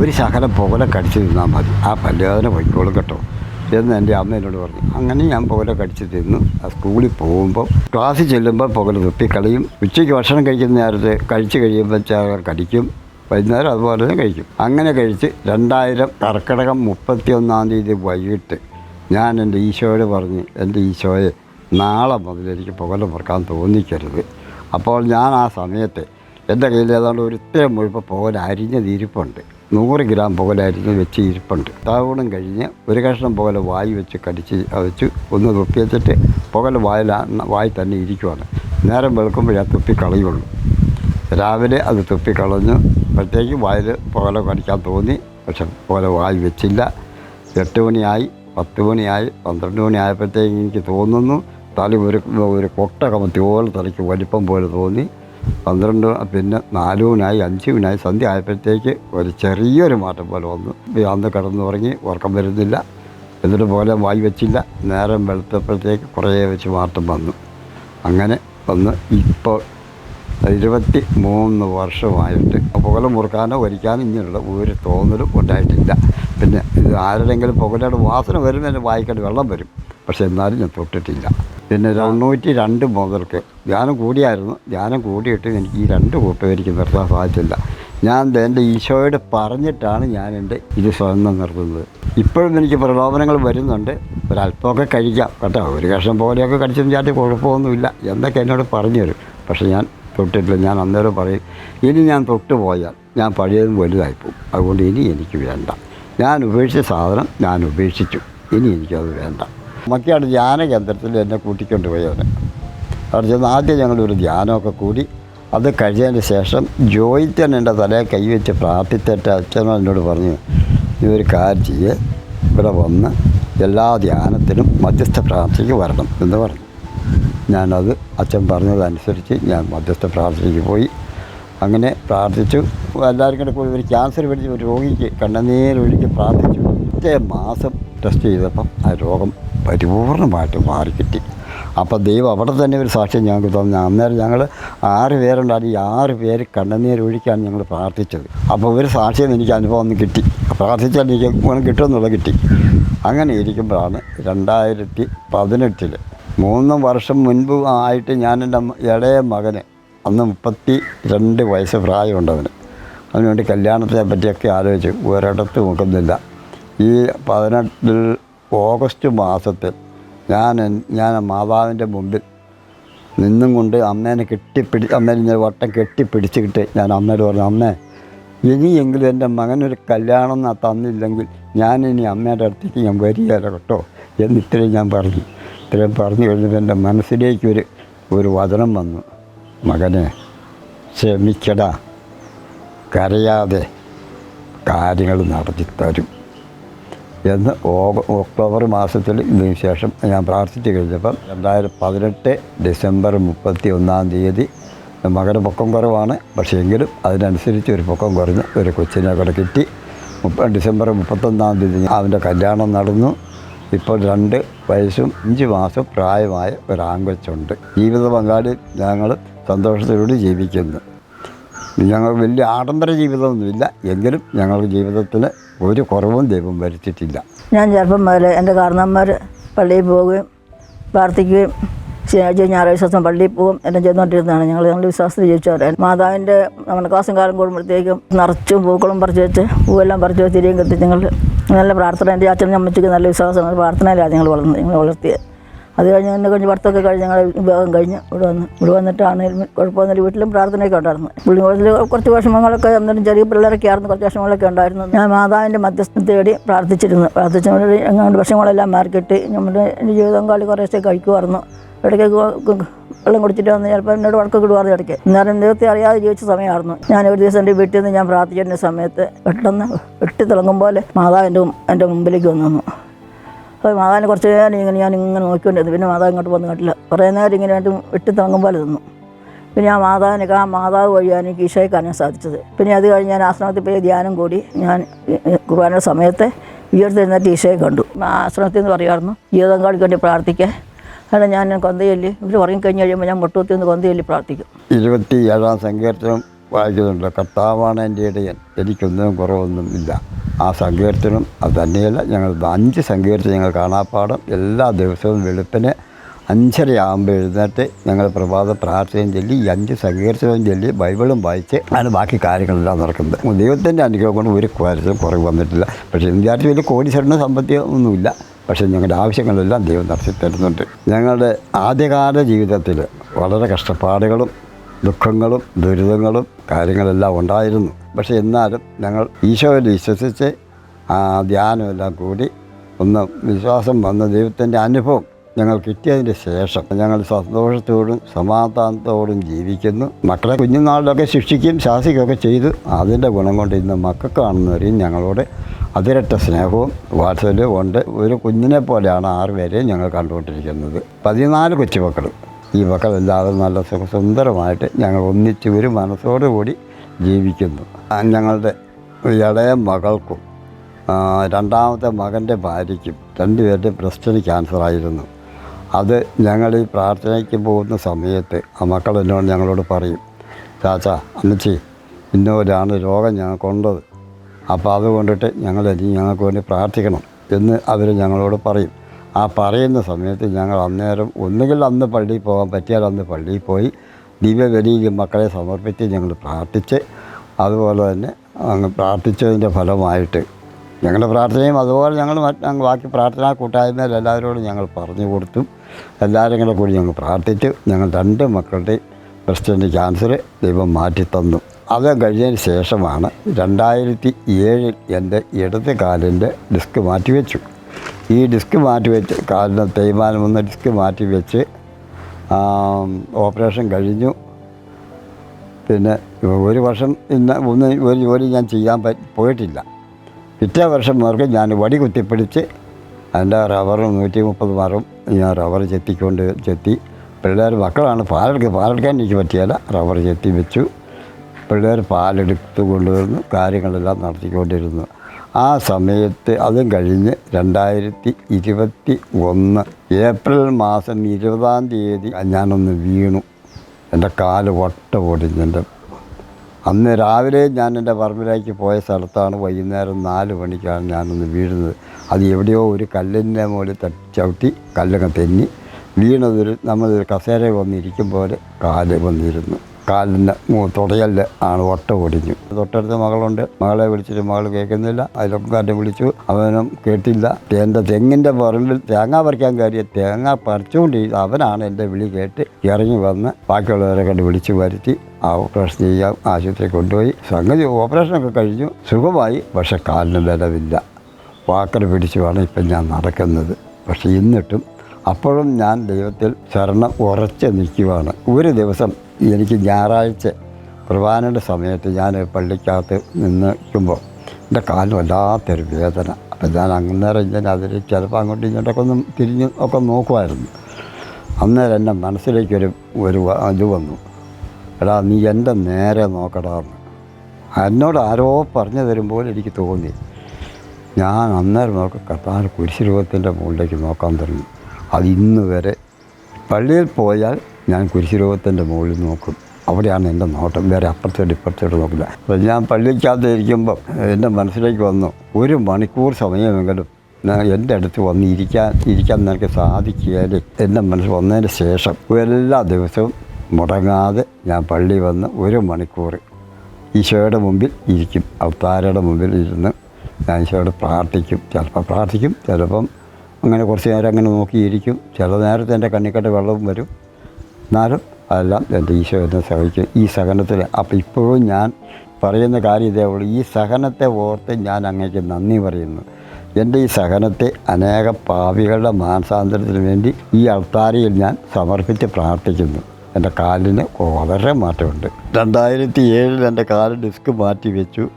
ഒരു ശകലം പുകല കടിച്ചു തിന്നാൽ മതി. ആ പല്ലുവേദന പൊയ്ക്കോളും കേട്ടോ. എന്ന് എന്റെ അമ്മ എന്നോട് പറഞ്ഞു. അങ്ങനെ ഞാൻ പുകല കടിച്ച് തിന്നു. ആ സ്കൂളിൽ പോകുമ്പോൾ ക്ലാസ്സിൽ ചെല്ലുമ്പോൾ പുകല തുപ്പിക്കളയും ഉച്ചയ്ക്ക് ഭക്ഷണം കഴിക്കുന്ന നേരത്തെ കഴിച്ച് കഴിയുമ്പോൾ ചേർ കടിക്കും. വൈകുന്നേരം അതുപോലെ തന്നെ കഴിക്കും. അങ്ങനെ കഴിച്ച് രണ്ടായിരം കർക്കിടകം മുപ്പത്തി ഒന്നാം തീയതി വൈകിട്ട് ഞാൻ എന്റെ ഈശോയോട് പറഞ്ഞ് എന്റെ ഈശോയെ നാളെ മുതൽ എനിക്ക് പുകല മുറുക്കാൻ തോന്നിക്കരുത്. അപ്പോൾ ഞാൻ ആ സമയത്ത് എന്റെ കയ്യിൽ ഏതാണ്ട് ഒരു ഇത്രയും മുഴുപ്പ് പുകൽ അരിഞ്ഞ ഇരിപ്പുണ്ട്. നൂറ് ഗ്രാം പുകലായിരിക്കും വെച്ച് ഇരിപ്പുണ്ട്. താവോളം കഴിഞ്ഞ് ഒരു കഷ്ണം പുകല വായി വെച്ച് കടിച്ച് വെച്ച് ഒന്ന് തുപ്പി വെച്ചിട്ട് പുകല വായിൽ വായി തന്നെ ഇരിക്കുവാണ്. നേരം വെളുക്കുമ്പോഴേ തുപ്പി കളയുള്ളൂ. രാവിലെ അത് തുപ്പി കളഞ്ഞു. അപ്പോഴത്തേക്ക് വായിൽ പുകല കടിക്കാൻ തോന്നി. പക്ഷെ പുകല വായി വെച്ചില്ല. എട്ട് മണിയായി പത്ത് മണിയായി പന്ത്രണ്ട് മണി ആയപ്പോഴത്തേക്ക് എനിക്ക് തോന്നുന്നു. തല ഒരു ഒരു കൊട്ട കമത്തി പോലെ തലയ്ക്ക് വലിപ്പം പോലെ തോന്നി. പന്ത്രണ്ട് പിന്നെ നാല് മണിയായി അഞ്ച് മണിയായി സന്ധ്യ ആയപ്പോഴത്തേക്ക് ഒരു ചെറിയൊരു മാറ്റം പോലെ വന്നു. അന്ന് കിടന്നു തുടങ്ങി ഉറക്കം വരുന്നില്ല എന്നിട്ട് പോലെ വായി വെച്ചില്ല. നേരം വെളുത്തപ്പോഴത്തേക്ക് കുറേ വെച്ച് മാറ്റം വന്നു. അങ്ങനെ വന്ന് ഇപ്പോൾ ഇരുപത്തി മൂന്ന് വർഷമായിട്ട് പുകല മുറുക്കാനോ ഒരിക്കാനോ ഇങ്ങനെയുള്ള ഒരു തോന്നലും ഉണ്ടായിട്ടില്ല. പിന്നെ ഇത് ആരുടെങ്കിലും പുകലയുടെ വാസന വരുമ്പോൾ എന്റെ വായിക്കട്ട് വെള്ളം വരും. പക്ഷേ എന്നാലും ഞാൻ തൊട്ടിട്ടില്ല. പിന്നെ തൊണ്ണൂറ്റി രണ്ട് മുതൽക്ക്. ധ്യാനം കൂടിയായിരുന്നു. ധ്യാനം കൂടിയിട്ട് എനിക്ക് ഈ രണ്ട് കൂട്ടം എനിക്ക് നിർത്താൻ സാധിച്ചില്ല. ഞാൻ എന്റെ ഈശോയോട് പറഞ്ഞിട്ടാണ് ഞാൻ എന്റെ ഇത് സ്വന്തം നിർത്തുന്നത്. ഇപ്പോഴും എനിക്ക് പ്രലോഭനങ്ങൾ വരുന്നുണ്ട്. ഒരല്പമൊക്കെ കഴിക്കാം കേട്ടോ. ഒരു കഷ്ണം പോലെയൊക്കെ കടിച്ചതും ചാട്ടി കുഴപ്പമൊന്നുമില്ല. എന്നൊക്കെ എന്നോട് പറഞ്ഞു തരും. പക്ഷേ ഞാൻ തൊട്ടിട്ടില്ല. ഞാൻ അന്നേരം പറയും ഇനി ഞാൻ തൊട്ട് പോയാൽ ഞാൻ പഴയതും വലുതായിപ്പോവും അതുകൊണ്ട് ഇനി എനിക്ക് വേണ്ട. ഞാൻ ഉപേക്ഷിച്ച സാധനം ഞാൻ ഉപേക്ഷിച്ചു. ഇനി എനിക്കത് വേണ്ട. മക്കയാണ് ധ്യാന കേന്ദ്രത്തിൽ എന്നെ കൂട്ടിക്കൊണ്ട് പോയവന്. അവിടെ ചെന്ന് ആദ്യം ഞങ്ങളൊരു ധ്യാനമൊക്കെ കൂടി അത് കഴിഞ്ഞതിന് ശേഷം ജോയിത്തൻ എന്റെ തലയെ കൈവച്ച് പ്രാർത്ഥിച്ചിട്ട് അച്ഛനോ എന്നോട് പറഞ്ഞു ഈ ഒരു കാര്യം ചെയ്യ് ഇവിടെ വന്ന് എല്ലാ ധ്യാനത്തിനും മധ്യസ്ഥ പ്രാർത്ഥനയ്ക്ക് വരണം എന്ന് പറഞ്ഞു. ഞാനത് അച്ഛൻ പറഞ്ഞതനുസരിച്ച് ഞാൻ മധ്യസ്ഥ പ്രാർത്ഥനയ്ക്ക് പോയി. അങ്ങനെ പ്രാർത്ഥിച്ചു. എല്ലാവരും കൂടെ കൂടി ഒരു ക്യാൻസർ പിടിച്ച ഒരു രോഗിക്ക് കണ്ണുനീരൊഴുക്കി പ്രാർത്ഥിച്ചു. ഒറ്റ മാസം ടെസ്റ്റ് ചെയ്തപ്പം ആ രോഗം പരിപൂർണമായിട്ട് മാറിക്കിട്ടി. അപ്പോൾ ദൈവം അവിടെ തന്നെ ഒരു സാക്ഷ്യം ഞങ്ങൾക്ക് തന്നു. അന്നേരം ഞങ്ങൾ ആറ് പേരുണ്ടായിരുന്നു ഈ ആറ് പേര് കണ്ണുനീരൊഴിക്കാൻ ഞങ്ങൾ പ്രാർത്ഥിച്ചത്. അപ്പോൾ ഒരു സാക്ഷ്യം എനിക്ക് അനുഭവം ഒന്ന് കിട്ടി. പ്രാർത്ഥിച്ചാൽ എനിക്ക് ഗുണം കിട്ടുമെന്നുള്ള കിട്ടി. അങ്ങനെ ഇരിക്കുമ്പോഴാണ് രണ്ടായിരത്തി പതിനെട്ടിൽ മൂന്ന് വർഷം മുൻപ് ആയിട്ട് ഞാൻ എന്റെ ഇളയ മകന് അന്ന് മുപ്പത്തി രണ്ട് വയസ്സ് പ്രായമുണ്ടവന്. അതിനുവേണ്ടി കല്യാണത്തെ പറ്റിയൊക്കെ ആലോചിച്ച് ഒരിടത്ത് നോക്കുന്നില്ല ഈ പതിനെട്ടിൽ ഓഗസ്റ്റ് മാസത്തിൽ ഞാൻ ഞാൻ മാതാവിന്റെ മുമ്പിൽ നിന്നും കൊണ്ട് അമ്മേനെ കെട്ടിപ്പിടി അമ്മേനെ ഞാൻ വട്ടം കെട്ടിപ്പിടിച്ചിട്ട് ഞാൻ അമ്മയോട് പറഞ്ഞു അമ്മേ ഇനിയെങ്കിലും എന്റെ മകനൊരു കല്യാണം ന- തന്നില്ലെങ്കിൽ ഞാൻ ഇനി അമ്മയുടെ അടുത്തേക്ക് ഞാൻ വരികയില്ല കേട്ടോ എന്ന് ഇത്രയും ഞാൻ പറഞ്ഞു. ഇത്രയും പറഞ്ഞു കഴിഞ്ഞപ്പോൾ എന്റെ മനസ്സിലേക്ക് ഒരു ഒരു വചനം വന്നു. മകനെ ക്ഷമിക്കടാ. കരയാതെ കാര്യങ്ങൾ നടത്തി തരും. എന്ന് ഒക്ടോബർ മാസത്തിൽ ഇതിന് ശേഷം ഞാൻ പ്രാർത്ഥിച്ചു കഴിഞ്ഞപ്പം രണ്ടായിരത്തി പതിനെട്ട് ഡിസംബർ മുപ്പത്തി ഒന്നാം തീയതി മകന് പൊക്കം കുറവാണ്. പക്ഷേ എങ്കിലും അതിനനുസരിച്ച് ഒരു പൊക്കം കുറഞ്ഞ് ഒരു കൊച്ചിനെ കൂടെ കിട്ടി. മുപ്പ ഡിസംബർ മുപ്പത്തൊന്നാം തീയതി അവന്റെ കല്യാണം നടന്നു. ഇപ്പോൾ രണ്ട് വയസ്സും അഞ്ച് മാസം പ്രായമായ ഒരു ആങ്കൊച്ചുണ്ട് ജീവിത പങ്കാളി ഞങ്ങൾ സന്തോഷത്തോടെ ജീവിക്കുന്നു. ഞങ്ങൾ വലിയ ആഡംബര ജീവിതമൊന്നുമില്ല. എങ്കിലും ഞങ്ങളുടെ ജീവിതത്തിൽ ഒരു കുറവും ദൈവം വരുത്തിയിട്ടില്ല. ഞാൻ ചെറുപ്പം മുതൽ എന്റെ കാരണന്മാർ പള്ളിയിൽ പോവുകയും പ്രാർത്ഥിക്കുകയും ശനിയാഴ്ച ഞായറാഴ്ച ദിവസം പള്ളിയിൽ പോകും എല്ലാം ചെയ്തുകൊണ്ടിരുന്നതാണ്. ഞങ്ങൾ ഞങ്ങളുടെ വിശ്വാസത്തിൽ ജീവിച്ചവരാണ് മാതാവിന്റെ നമ്മുടെ കാസം കാലം കൂടുമ്പോഴത്തേക്കും നിറച്ചും പൂക്കളും പറിച്ച് വെച്ച് പൂവെല്ലാം പറിച്ച് വെച്ച് തിരിയും കത്തി ഞങ്ങൾ നല്ല പ്രാർത്ഥന എന്റെ അച്ഛനും അമ്മച്ചിക്ക് നല്ല വിശ്വാസമാണ് പ്രാർത്ഥനയിലാണ് ഞങ്ങൾ വളർന്നത് ഞങ്ങൾ വളർത്തിയത്. അത് കഴിഞ്ഞ് എന്നെ കഴിഞ്ഞ് ഭർത്തമൊക്കെ കഴിഞ്ഞ് ഞങ്ങൾ വിഭാഗം കഴിഞ്ഞ് ഇവിടെ വന്ന് ഇവിടെ വന്നിട്ടാണെങ്കിലും കുഴപ്പമൊന്നുമില്ല. വീട്ടിലും പ്രാർത്ഥനയൊക്കെ ഉണ്ടായിരുന്നു. പുള്ളിക്കോട്ടിൽ കുറച്ച് വിഷമങ്ങളൊക്കെ എന്നിട്ടും ചെറിയ പിള്ളേരൊക്കെ ആയിരുന്നു. കുറച്ച് വിഷമങ്ങളൊക്കെ ഉണ്ടായിരുന്നു. ഞാൻ മാതാവിന്റെ മധ്യസ്ഥം തേടി പ്രാർത്ഥിച്ചിരുന്നു. പ്രാർത്ഥിച്ചവരുടെ ഞങ്ങളുടെ വിഷമങ്ങളെല്ലാം മാർക്കിട്ട് നമ്മുടെ ജീവിതം കാലി കുറേശ്ശെ കഴിക്കുമായിരുന്നു. ഇടയ്ക്ക് വെള്ളം കുടിച്ചിട്ട് വന്ന് ചിലപ്പോൾ എന്നോട് വഴക്കൊക്കെ ഇടുവായിരുന്നു ഇടയ്ക്ക്. എന്നാലും ദൈവത്തെ അറിയാതെ ജീവിച്ച സമയമായിരുന്നു. ഞാൻ ഒരു ദിവസം എന്റെ വീട്ടിൽ നിന്ന് ഞാൻ പ്രാർത്ഥിച്ചിരുന്ന സമയത്ത് പെട്ടെന്ന് വെട്ടി തിളങ്ങും പോലെ മാതാവ് എന്റെ മുമ്പിലേക്ക് വന്നു. അപ്പോൾ മാതാവിനെ കുറച്ച് നേരം ഇങ്ങനെ ഞാൻ ഇങ്ങനെ നോക്കിക്കൊണ്ടിരുന്നു. പിന്നെ മാതാവ് ഇങ്ങോട്ട് വന്ന് കണ്ടില്ല. കുറേ നേരം ഇങ്ങനെ ആയിട്ട് വെട്ടി തിളങ്ങും പോലെ നിന്നു പിന്നെ ആ മാതാവിനെ ആ മാതാവ് വഴിയാണ് എനിക്ക് ഈശോയെ കാണാൻ സാധിച്ചത്. പിന്നെ അത് കഴിഞ്ഞ് ഞാൻ ആശ്രമത്തിൽ പോയി ധ്യാനം കൂടി. ഞാൻ കുർബാന സമയത്ത് ഉയർത്തെഴുന്നേറ്റ് ഈശോയെ കണ്ടു. ആശ്രമത്തിൽ നിന്ന് പറയുമായിരുന്നു ജീവിതം കാളിക്ക് വേണ്ടി പ്രാർത്ഥിക്കാൻ അവിടെ ഞാൻ കൊന്തയല്ലി ഇവർ ഉറങ്ങിക്കഴിഞ്ഞ് കഴിയുമ്പോൾ ഞാൻ മുട്ടുകുത്തി ഒന്ന് കൊന്തയല്ലി പ്രാർത്ഥിക്കും. ഇരുപത്തി ഏഴാം സങ്കീർത്തനം വായിക്കുന്നുണ്ട് കർത്താവാണ് എന്റെ ഇടയൻ. എനിക്കൊന്നും കുറവൊന്നും ഇല്ല. ആ സങ്കീർത്തനം അത് തന്നെയല്ല. ഞങ്ങൾ അഞ്ച് സങ്കീർത്തനം ഞങ്ങൾ കാണാപ്പാടും എല്ലാ ദിവസവും വെളുപ്പിന് അഞ്ചരയാകുമ്പോൾ എഴുന്നേറ്റ് ഞങ്ങൾ പ്രഭാത പ്രാർത്ഥനയും ചൊല്ലി ഈ അഞ്ച് സങ്കീർത്തനവും ചൊല്ലി ബൈബിളും വായിച്ച് ആണ് ബാക്കി കാര്യങ്ങളെല്ലാം നടക്കുന്നത്. ദൈവത്തിന്റെ അനുഗ്രഹം കൊണ്ട് ഒരു കാര്യത്തിലും കുറവ് വന്നിട്ടില്ല. പക്ഷേ വിദ്യാർത്ഥി വലിയ കോടി ശരണ ഒന്നുമില്ല. പക്ഷേ ഞങ്ങളുടെ ആവശ്യങ്ങളെല്ലാം ദൈവം നടത്തി തരുന്നുണ്ട് ഞങ്ങളുടെ ആദ്യകാല ജീവിതത്തിൽ വളരെ കഷ്ടപ്പാടുകളും ദുഃഖങ്ങളും ദുരിതങ്ങളും കാര്യങ്ങളെല്ലാം ഉണ്ടായിരുന്നു. പക്ഷേ എന്നാലും ഞങ്ങൾ ഈശോയിൽ വിശ്വസിച്ച് ആ ധ്യാനമെല്ലാം കൂടി ഒന്ന് വിശ്വാസം വന്ന ദൈവത്തിന്റെ അനുഭവം ഞങ്ങൾ കിട്ടിയതിന് ശേഷം ഞങ്ങൾ സന്തോഷത്തോടും സമാധാനത്തോടും ജീവിക്കുന്നു. മക്കളെ കുഞ്ഞുനാളിലൊക്കെ ശിക്ഷിക്കുകയും ശാസിക്കുകയൊക്കെ ചെയ്തു. അതിന്റെ ഗുണം കൊണ്ട് ഇന്ന് മക്കൾക്കാണെന്നറിയും ഞങ്ങളോട് അതിരട്ട സ്നേഹവും വാത്സല്യവും ഉണ്ട്. ഒരു കുഞ്ഞിനെ പോലെയാണ് ആറുപേരെയും ഞങ്ങൾ കണ്ടുകൊണ്ടിരിക്കുന്നത്. പതിനാല് കൊച്ചുമക്കൾ ഈ മക്കളെല്ലാവരും നല്ല സുഖസുന്ദരമായിട്ട് ഞങ്ങൾ ഒന്നിച്ച് ഒരു മനസ്സോടുകൂടി ജീവിക്കുന്നു. ഞങ്ങളുടെ ഇളയ മകൾക്കും രണ്ടാമത്തെ മകന്റെ ഭാര്യയ്ക്കും രണ്ടുപേരുടെ ബ്രസ്റ്റിന് ക്യാൻസറായിരുന്നു അത് ഞങ്ങൾ ഈ പ്രാർത്ഥനയ്ക്ക് പോകുന്ന സമയത്ത് ആ മക്കൾ എന്നോട് ഞങ്ങളോട് പറയും ചാച്ച അമ്മച്ചി ഇന്നോരാണ് രോഗം ഞങ്ങൾക്കുണ്ടത് അപ്പോൾ അതുകൊണ്ടിട്ട് ഞങ്ങൾ ഇനി ഞങ്ങൾക്ക് വേണ്ടി പ്രാർത്ഥിക്കണം എന്ന് അവർ ഞങ്ങളോട് പറയും. ആ പറയുന്ന സമയത്ത് ഞങ്ങൾ അന്നേരം ഒന്നുകിൽ അന്ന് പള്ളിയിൽ പോകാൻ പറ്റിയാൽ അന്ന് പള്ളിയിൽ പോയി ദിവ്യബലിയിൽ മക്കളെ സമർപ്പിച്ച് ഞങ്ങൾ പ്രാർത്ഥിച്ച് അതുപോലെ തന്നെ അങ്ങ് പ്രാർത്ഥിച്ചതിന്റെ ഫലമായിട്ട് ഞങ്ങളുടെ പ്രാർത്ഥനയും അതുപോലെ ഞങ്ങൾ മറ്റു ബാക്കി പ്രാർത്ഥനാ കൂട്ടായ്മയിൽ എല്ലാവരോടും ഞങ്ങൾ പറഞ്ഞു കൊടുത്തു. എല്ലാവരും കൂടെ കൂടി ഞങ്ങൾ പ്രാർത്ഥിച്ചു. ഞങ്ങൾ രണ്ട് മക്കളുടെ ബ്രസ്റ്റിന്റെ ക്യാൻസർ ദൈവം മാറ്റിത്തന്നു അത് കഴിഞ്ഞതിന് ശേഷമാണ് രണ്ടായിരത്തി ഏഴിൽ എന്റെ ഇടത് കാലിന്റെ ഡിസ്ക് മാറ്റിവെച്ചു. ഈ ഡിസ്ക് മാറ്റി വെച്ച് കാലിന് തേയ്മാനം വന്ന ഡിസ്ക് മാറ്റി വെച്ച് ഓപ്പറേഷൻ കഴിഞ്ഞു. പിന്നെ ഒരു വർഷം ഇന്ന് ഒന്ന് ഒരു ജോലി ഞാൻ ചെയ്യാൻ പോയിട്ടില്ല. പിറ്റേ വർഷം മുതൽക്ക് ഞാൻ വടി കുത്തിപ്പിടിച്ച് അതിന്റെ റബ്ബർ നൂറ്റി മുപ്പത് മറും ഞാൻ റബ്ബർ ചെത്തിക്കൊണ്ട് ചെത്തി. പിള്ളേർ മക്കളാണ് പാലെടുക്കുക പാലെടുക്കാൻ എനിക്ക് പറ്റിയല്ല. റബ്ബർ ചെത്തി വെച്ചു. പിള്ളേർ പാലെടുത്ത് കൊണ്ടുവരുന്നു കാര്യങ്ങളെല്ലാം നടത്തിക്കൊണ്ടിരുന്നു. ആ സമയത്ത് അതും കഴിഞ്ഞ് രണ്ടായിരത്തി ഇരുപത്തി ഒന്ന് ഏപ്രിൽ മാസം ഇരുപതാം തീയതി ഞാനൊന്ന് വീണു. എന്റെ കാൽ വട്ട പൊടിഞ്ഞ്. എന്റെ അന്ന് രാവിലെ ഞാൻ എന്റെ പറമ്പിലേക്ക് പോയ സ്ഥലത്താണ് വൈകുന്നേരം നാല് മണിക്കാണ് ഞാനൊന്ന് വീഴുന്നത്. അത് എവിടെയോ ഒരു കല്ലിന്റെ മുകളിൽ ചവിട്ടി കല്ലങ്ങ് തെന്നി. വീണതൊരു നമ്മളൊരു കസേര വന്നിരിക്കും പോലെ കാൽ വന്നിരുന്നു. കാലിന്റെ തുടയൽ ആണ് ഒട്ട ഒടിഞ്ഞു തൊട്ടടുത്ത മകളുണ്ട്. മകളെ വിളിച്ചിട്ട് മകൾ കേൾക്കുന്നില്ല. അയൽക്കാരനെ വിളിച്ചു. അവനും കേട്ടില്ല. എന്റെ തെങ്ങിന്റെ പറമ്പിൽ തേങ്ങ പറിക്കാൻ കയറിയ തേങ്ങ പറിച്ചുകൊണ്ട് അവനാണ് എന്റെ വിളി കേട്ട് ഇറങ്ങി വന്ന് ബാക്കിയുള്ളവരെ കണ്ട് വിളിച്ചു വരുത്തി ആ ഓപ്പറേഷൻ ചെയ്യാൻ ആശുപത്രി കൊണ്ടുപോയി. സംഗതി ഓപ്പറേഷനൊക്കെ കഴിഞ്ഞു. സുഖമായി. പക്ഷെ കാലിന് ബലമില്ല. വാക്കർ പിടിച്ചു വേണം ഇപ്പം ഞാൻ നടക്കുന്നത്. പക്ഷേ എന്നിട്ടും അപ്പോഴും ഞാൻ ദൈവത്തിൽ ശരണം ഉറച്ച് നിൽക്കുവാണ്. ഒരു ദിവസം എനിക്ക് ഞായറാഴ്ച കുർബാനയുടെ സമയത്ത് ഞാൻ പള്ളിക്കകത്ത് നിന്ന് നിൽക്കുമ്പോൾ എന്റെ കാലിന് വല്ലാത്തൊരു വേദന. അപ്പം ഞാൻ അന്നേരം ഞാൻ അതിൽ ചിലപ്പോൾ അങ്ങോട്ടും ഇങ്ങോട്ടൊക്കെ ഒന്ന് തിരിഞ്ഞ് ഒക്കെ നോക്കുമായിരുന്നു. അന്നേരം എന്റെ മനസ്സിലേക്കൊരു ഒരു ഇത് വന്നു. എടാ നീ എന്റെ നേരെ നോക്കടാന്ന്. എന്നോട് ആരോ പറഞ്ഞു തരുമ്പോൾ എനിക്ക് തോന്നി. ഞാൻ അന്നേരം നോക്കി കർത്താൻ കുരിശുരൂപത്തിന്റെ മുകളിലേക്ക് നോക്കാൻ തുടങ്ങി. അത് ഇന്ന് വരെ പള്ളിയിൽ പോയാൽ ഞാൻ കുരിശുരോഗത്തിന്റെ മുകളിൽ നോക്കും. അവിടെയാണ് എന്റെ നോട്ടം. വേറെ അപ്പുറത്തോട്ട് ഇപ്പുറത്തോട്ട് നോക്കില്ല. അപ്പോൾ ഞാൻ പള്ളിക്കകത്ത് ഇരിക്കുമ്പോൾ എന്റെ മനസ്സിലേക്ക് വന്നു ഒരു മണിക്കൂർ സമയമെങ്കിലും എന്റെ അടുത്ത് വന്ന് ഇരിക്കാൻ ഇരിക്കാൻ നിനക്ക് സാധിക്കുകയാൽ എന്റെ മനസ്സിൽ വന്നതിന് ശേഷം എല്ലാ ദിവസവും മുടങ്ങാതെ ഞാൻ പള്ളി വന്ന് ഒരു മണിക്കൂർ ഈശോയുടെ മുമ്പിൽ ഇരിക്കും. അവതാരയുടെ മുമ്പിൽ ഇരുന്ന് ഞാൻ ഈശോയോട് പ്രാർത്ഥിക്കും. ചിലപ്പോൾ പ്രാർത്ഥിക്കും ചിലപ്പം അങ്ങനെ കുറച്ച് നേരം അങ്ങനെ നോക്കിയിരിക്കും. ചില നേരത്തെ എന്റെ കണ്ണിക്കട്ട് വെള്ളവും വരും. എന്നാലും അതെല്ലാം എന്റെ ഈശോ എന്നെ സഹിക്കും ഈ സഹനത്തിൽ അപ്പോൾ ഇപ്പോഴും ഞാൻ പറയുന്ന കാര്യം ഇതേ ഉള്ളൂ. ഈ സഹനത്തെ ഓർത്ത് ഞാൻ അങ്ങേക്ക് നന്ദി പറയുന്നു. എന്റെ ഈ സഹനത്തെ അനേക പാവികളുടെ മാനസാന്തരത്തിന് വേണ്ടി ഈ അൾത്താരയിൽ ഞാൻ സമർപ്പിച്ച് പ്രാർത്ഥിക്കുന്നു. എന്റെ കാലിന് വളരെ മാറ്റമുണ്ട്. രണ്ടായിരത്തി ഏഴിൽ എന്റെ കാൽ ഡിസ്ക് മാറ്റി വെച്ചു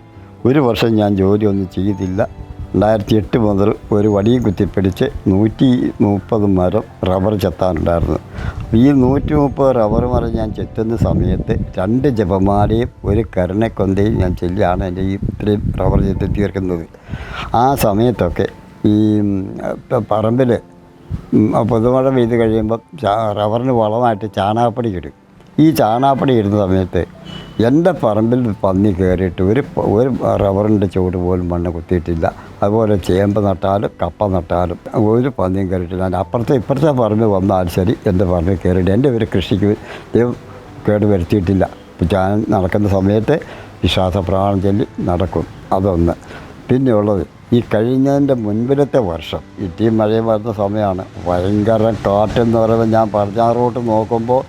ഒരു വർഷം ഞാൻ ജോലിയൊന്നും ചെയ്തില്ല. രണ്ടായിരത്തി എട്ട് മുതൽ ഒരു വടിയും കുത്തിപ്പിടിച്ച് നൂറ്റി മുപ്പത് മരം റബ്ബർ ചെത്താനുണ്ടായിരുന്നു. ഈ നൂറ്റി മുപ്പത് റബ്ബർ മരം ഞാൻ ചെത്തുന്ന സമയത്ത് രണ്ട് ജപമാലയും ഒരു കരുണക്കൊന്തയും ഞാൻ ചെല്ലിയാണ് എന്റെ ഈ ഇത്രയും റബ്ബർ ചെത്തി തീർക്കുന്നത്. ആ സമയത്തൊക്കെ ഈ പറമ്പിൽ പൊതുമഴ പെയ്ത് കഴിയുമ്പം റബ്ബറിന് വളമായിട്ട് ചാണകപ്പൊടി ഇടും. ഈ ചാണാപ്പടി ഇടുന്ന സമയത്ത് എന്റെ പറമ്പിൽ പന്നി കയറിയിട്ട് ഒരു ഒരു റബ്ബറിന്റെ ചുവട് പോലും മണ്ണ് കുത്തിയിട്ടില്ല. അതുപോലെ ചേമ്പ് നട്ടാലും കപ്പ നട്ടാലും ഒരു പന്നിയും കയറിയിട്ടില്ല. ഞാൻ അപ്പുറത്തെ ഇപ്പുറത്തെ പറമ്പിൽ വന്നാൽ ശരി എന്റെ പറമ്പിൽ കയറിയിട്ട് എന്റെ ഒരു കൃഷിക്ക് ദൈവം കേട് വരുത്തിയിട്ടില്ല. ഞാൻ നടക്കുന്ന സമയത്ത് വിശ്വാസപ്രമാണം ചൊല്ലി നടക്കും അതൊന്ന്. പിന്നെയുള്ളത് ഈ കഴിഞ്ഞതിന്റെ മുൻപിലത്തെ വർഷം ഇടിയും മഴയും വരുന്ന സമയമാണ്. ഭയങ്കര കാറ്റെന്ന് പറയുമ്പോൾ ഞാൻ പറഞ്ഞാറോട്ട് നോക്കുമ്പോൾ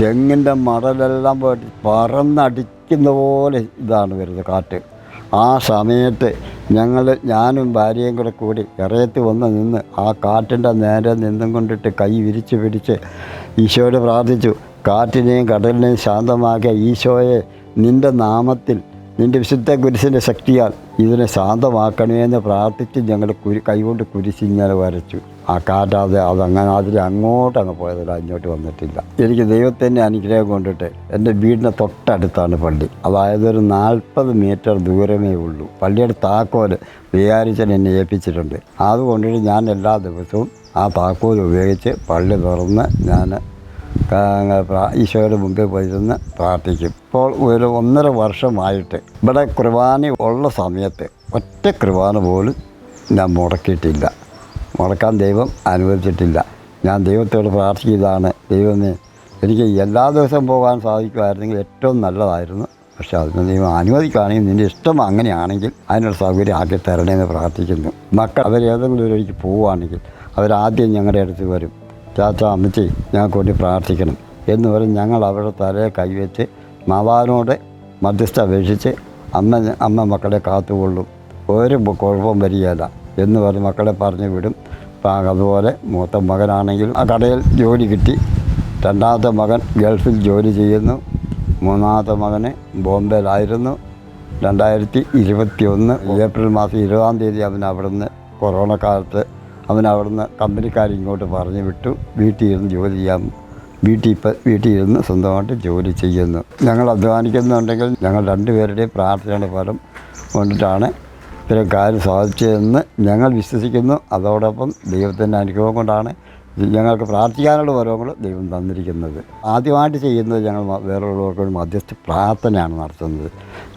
തെങ്ങിന്റെ മടലെല്ലാം പോയിട്ട് പറന്നടിക്കുന്ന പോലെ ഇതാണ് വരുന്നത് കാറ്റ്. ആ സമയത്ത് ഞങ്ങൾ ഞാനും ഭാര്യയും കൂടെ കൂടി ഇറയത്ത് വന്ന് നിന്ന് ആ കാറ്റിന്റെ നേരെ നിന്നും കൊണ്ടിട്ട് കൈ വിരിച്ച് പിടിച്ച് ഈശോയോട് പ്രാർത്ഥിച്ചു. കാറ്റിനെയും കടലിനെയും ശാന്തമാക്കിയ ഈശോയെ നിന്റെ നാമത്തിൽ നിന്റെ വിശുദ്ധ കുരിശിന്റെ ശക്തിയാൽ ഇതിനെ ശാന്തമാക്കണമേ എന്ന് പ്രാർത്ഥിച്ച് ഞങ്ങൾ കുരി കൈകൊണ്ട് കുരിശിങ്ങനെ വരച്ചു. ആ കാറ്റാതെ അതങ്ങനെ അതിൽ അങ്ങോട്ട് അങ്ങ് പോയതല്ല അങ്ങോട്ട് വന്നിട്ടില്ല. എനിക്ക് ദൈവത്തിന്റെ അനുഗ്രഹം കൊണ്ടിട്ട് എന്റെ വീടിന്റെ തൊട്ടടുത്താണ് പള്ളി. അതായത് ഒരു നാൽപ്പത് മീറ്റർ ദൂരമേ ഉള്ളൂ. പള്ളിയുടെ താക്കോൽ വികാരിച്ചൻ എന്നെ ഏൽപ്പിച്ചിട്ടുണ്ട്. അതുകൊണ്ടിട്ട് ഞാൻ എല്ലാ ദിവസവും ആ താക്കോൽ ഉപയോഗിച്ച് പള്ളി തുറന്ന് ഞാൻ ഈശോയുടെ മുമ്പിൽ പോയിരുന്ന് പ്രാർത്ഥിക്കും. ഇപ്പോൾ ഒരു ഒന്നര വർഷമായിട്ട് ഇവിടെ കുർബാന ഉള്ള സമയത്ത് ഒറ്റ കുർബാന പോലും ഞാൻ മുടക്കിയിട്ടില്ല. മുടക്കാൻ ദൈവം അനുവദിച്ചിട്ടില്ല. ഞാൻ ദൈവത്തോട് പ്രാർത്ഥിച്ചതാണ് ദൈവമേ എനിക്ക് എല്ലാ ദിവസവും പോകാൻ സാധിക്കുമായിരുന്നെങ്കിൽ ഏറ്റവും നല്ലതായിരുന്നു. പക്ഷേ അതിന് ദൈവം അനുവദിക്കുകയാണെങ്കിൽ നിന്റെ ഇഷ്ടം അങ്ങനെയാണെങ്കിൽ അതിനുള്ള സൗകര്യം ആക്കി തരണേന്ന് പ്രാർത്ഥിക്കുന്നു. മക്കൾ അവരേതെങ്കിലും ഒരു വഴിക്ക് പോവുകയാണെങ്കിൽ അവരാദ്യം ഞങ്ങളുടെ അടുത്ത് വരും. ചാച്ച അമ്മച്ചി ഞങ്ങൾക്ക് വേണ്ടി പ്രാർത്ഥിക്കണം എന്ന് പറഞ്ഞ് ഞങ്ങൾ അവരുടെ തലയെ കൈവച്ച് മാവാനോട് മധ്യസ്ഥ അപേക്ഷിച്ച് അമ്മ അമ്മ മക്കളെ കാത്തുകൊള്ളും. ഒരു കുഴപ്പം വരികയില്ല. എന്ന് പറഞ്ഞ് മക്കളെ പറഞ്ഞു വിടും. അപ്പം അതുപോലെ മൂത്ത മകനാണെങ്കിൽ ആ കടയിൽ ജോലി കിട്ടി. രണ്ടാമത്തെ മകൻ ഗൾഫിൽ ജോലി ചെയ്യുന്നു. മൂന്നാമത്തെ മകന് ബോംബെയിലായിരുന്നു. രണ്ടായിരത്തി ഇരുപത്തി ഒന്ന് ഏപ്രിൽ മാസം ഇരുപതാം തീയതി അവൻ അവിടുന്ന് കൊറോണ കാലത്ത് അവൻ അവിടുന്ന് കമ്പനിക്കാർ ഇങ്ങോട്ട് പറഞ്ഞു വിട്ടു. വീട്ടിൽ ഇരുന്ന് ജോലി ചെയ്യാൻ വീട്ടിൽ ഇപ്പം വീട്ടിൽ ഇരുന്ന് സ്വന്തമായിട്ട് ജോലി ചെയ്യുന്നു. ഞങ്ങൾ അധ്വാനിക്കുന്നുണ്ടെങ്കിൽ ഞങ്ങൾ രണ്ടുപേരുടെയും പ്രാർത്ഥനയുടെ ഫലം കൊണ്ടിട്ടാണ് ഇത്തരം കാര്യം സാധിച്ചതെന്ന് ഞങ്ങൾ വിശ്വസിക്കുന്നു. അതോടൊപ്പം ദൈവത്തിന്റെ അനുഗ്രഹം കൊണ്ടാണ് ഞങ്ങൾക്ക് പ്രാർത്ഥിക്കാനുള്ള ഓരോങ്ങൾ ദൈവം തന്നിരിക്കുന്നത്. ആദ്യമായിട്ട് ചെയ്യുന്നത് ഞങ്ങൾ വേറെയുള്ളവർക്ക് വേണ്ടി മധ്യസ്ഥ പ്രാർത്ഥനയാണ് നടത്തുന്നത്.